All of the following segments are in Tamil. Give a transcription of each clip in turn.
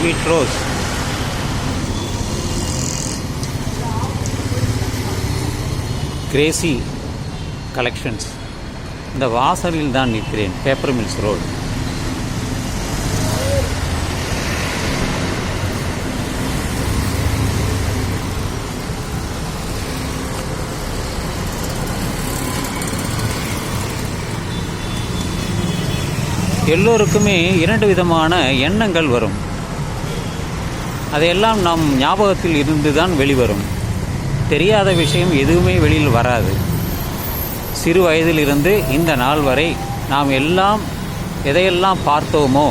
ஸ்வீட் ரோஸ் கிரேசி கலெக்ஷன்ஸ் இந்த வாசலில் தான் நிற்கிறேன். பேப்பர் மில்ஸ் ரோடு எல்லோருக்குமே இரண்டு விதமான எண்ணங்கள் வரும். அதையெல்லாம் நம் ஞாபகத்தில் இருந்து தான் வெளிவரும். தெரியாத விஷயம் எதுவுமே வெளியில் வராது. சிறு வயதிலிருந்து இந்த நாள் வரை நாம் எல்லாம் எதையெல்லாம் பார்த்தோமோ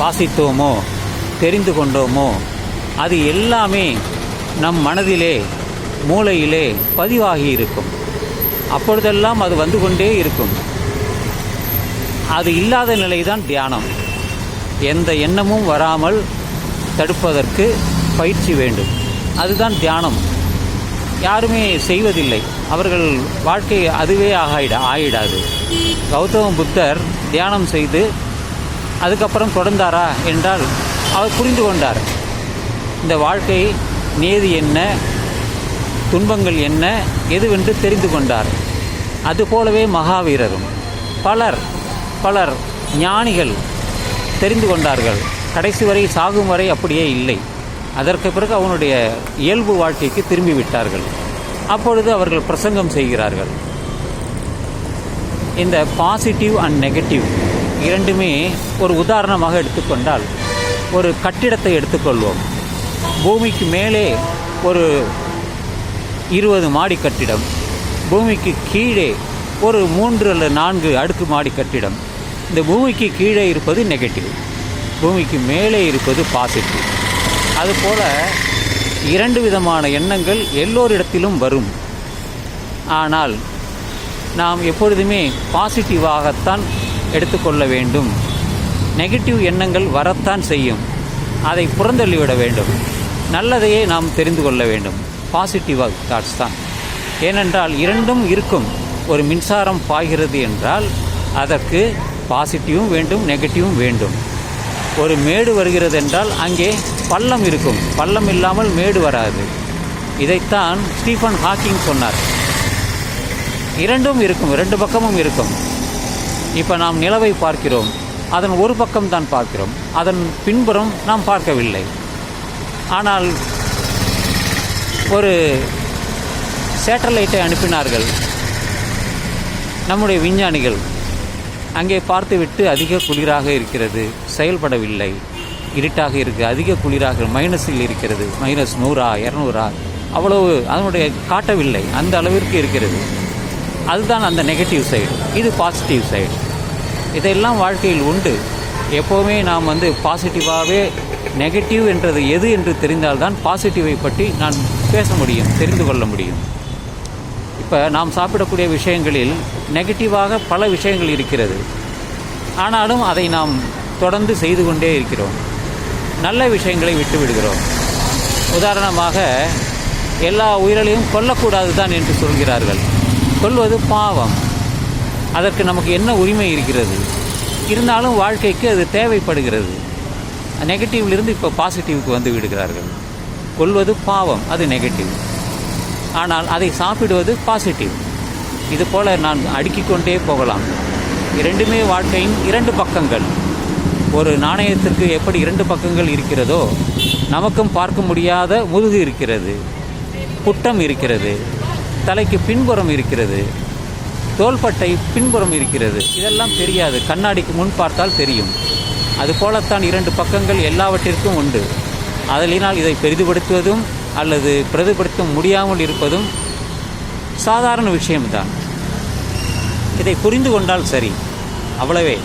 வாசித்தோமோ தெரிந்து கொண்டோமோ அது எல்லாமே நம் மனதிலே மூளையிலே பதிவாகி இருக்கும் அப்பொழுதெல்லாம் அது வந்து கொண்டே இருக்கும். அது இல்லாத நிலைதான் தியானம். எந்த எண்ணமும் வராமல் தடுப்பதற்கு பயிற்சி வேண்டும். அதுதான் தியானம். யாருமே செய்வதில்லை. அவர்கள் வாழ்க்கை அதுவே ஆகிட ஆயிடாது. கௌதம புத்தர் தியானம் செய்து அதுக்கப்புறம் தொடர்ந்தாரா என்றால் அவர் புரிந்து கொண்டார். இந்த வாழ்க்கை நேதி என்ன துன்பங்கள் என்ன எதுவென்று தெரிந்து கொண்டார். அதுபோலவே மகாவீரரும். பலர் பலர் ஞானிகள் தெரிந்து கொண்டார்கள். கடைசி வரை சாகும் வரை அப்படியே இல்லை. அதற்கு பிறகு அவனுடைய இயல்பு வாழ்க்கைக்கு திரும்பி விட்டார்கள். அப்பொழுது அவர்கள் பிரசங்கம் செய்கிறார்கள். இந்த பாசிட்டிவ் அண்ட் நெகட்டிவ் இரண்டுமே ஒரு உதாரணமாக எடுத்துக்கொண்டால் ஒரு கட்டிடத்தை எடுத்துக்கொள்வோம். பூமிக்கு மேலே ஒரு இருபது மாடி கட்டிடம் பூமிக்கு கீழே ஒரு மூன்று அல்லது நான்கு அடுக்கு மாடி கட்டிடம். இந்த பூமிக்கு கீழே இருப்பது நெகட்டிவ் பூமிக்கு மேலே இருப்பது பாசிட்டிவ் அதுபோல் இரண்டு விதமான எண்ணங்கள் எல்லோரிடத்திலும் வரும். ஆனால் நாம் எப்பொழுதுமே பாசிட்டிவாகத்தான் எடுத்துக்கொள்ள வேண்டும். நெகட்டிவ் எண்ணங்கள் வரத்தான் செய்யும். அதை புறந்தள்ளிவிட வேண்டும். நல்லதையே நாம் தெரிந்து கொள்ள வேண்டும். பாசிட்டிவாக தாட்ஸ் தான். ஏனென்றால் இரண்டும் இருக்கும். ஒரு மின்சாரம் பாய்கிறது என்றால் அதற்கு பாசிட்டிவும் வேண்டும் நெகட்டிவும் வேண்டும். ஒரு மேடு வருகிறது என்றால் அங்கே பள்ளம் இருக்கும். பள்ளம் இல்லாமல் மேடு வராது. இதைத்தான் ஸ்டீஃபன் ஹாக்கிங் சொன்னார். இரண்டும் இருக்கும் இரண்டு பக்கமும் இருக்கும். இப்போ நாம் நிலவை பார்க்கிறோம். அதன் ஒரு பக்கம் தான் பார்க்கிறோம். அதன் பின்புறம் நாம் பார்க்கவில்லை. ஆனால் ஒரு சேட்டலைட்டை அனுப்பினார்கள். நம்முடைய விஞ்ஞானிகள். அங்கே பார்த்துவிட்டு அதிக குளிராக இருக்கிறது. செயல்படவில்லை. இருட்டாக இருக்குது அதிக குளிராக மைனஸில் இருக்கிறது. மைனஸ் நூறா இரநூறா. அவ்வளவு அதனுடைய காட்டவில்லை. அந்த அளவிற்கு இருக்கிறது. அதுதான் அந்த நெகட்டிவ் சைடு இது பாசிட்டிவ் சைடு இதெல்லாம் வாழ்க்கையில் உண்டு. எப்போவுமே நாம் வந்து பாசிட்டிவாகவே நெகட்டிவ் என்றது எது என்று தெரிந்தால்தான் பாசிட்டிவை பற்றி நான் பேச முடியும் தெரிந்து கொள்ள முடியும். இப்போ நாம் சாப்பிடக்கூடிய விஷயங்களில் நெகட்டிவாக பல விஷயங்கள் இருக்கிறது. ஆனாலும் அதை நாம் தொடர்ந்து செய்து கொண்டே இருக்கிறோம். நல்ல விஷயங்களை விட்டு விடுகிறோம் உதாரணமாக எல்லா உயிர்களையும் கொல்லக்கூடாது தான் என்று சொல்கிறார்கள். கொல்வது பாவம். அதற்கு நமக்கு என்ன உரிமை இருக்கிறது? இருந்தாலும் வாழ்க்கைக்கு அது தேவைப்படுகிறது. நெகட்டிவ்லிருந்து இப்போ பாசிட்டிவ்க்கு வந்து விடுகிறார்கள். கொல்வது பாவம். அது நெகட்டிவ் ஆனால் அதை சாப்பிடுவது பாசிட்டிவ் இது போல் நான் அடுக்கிக்கொண்டே போகலாம். இரண்டுமே வாழ்க்கையின் இரண்டு பக்கங்கள். ஒரு நாணயத்திற்கு எப்படி இரண்டு பக்கங்கள் இருக்கிறதோ நமக்கும் பார்க்க முடியாத முதுகு இருக்கிறது புட்டம் இருக்கிறது தலைக்கு பின்புறம் இருக்கிறது தோள்பட்டை பின்புறம் இருக்கிறது. இதெல்லாம் தெரியாது. கண்ணாடிக்கு முன் பார்த்தால் தெரியும். அதுபோலத்தான் இரண்டு பக்கங்கள் எல்லாவற்றிற்கும் உண்டு. அதனால் இதை பெரிதுபடுத்துவதும் அல்லது பிரதிபடுத்த முடியாமல் இருப்பதும் சாதாரண விஷயம்தான். இதை புரிந்து கொண்டால் சரி. அவ்வளவே.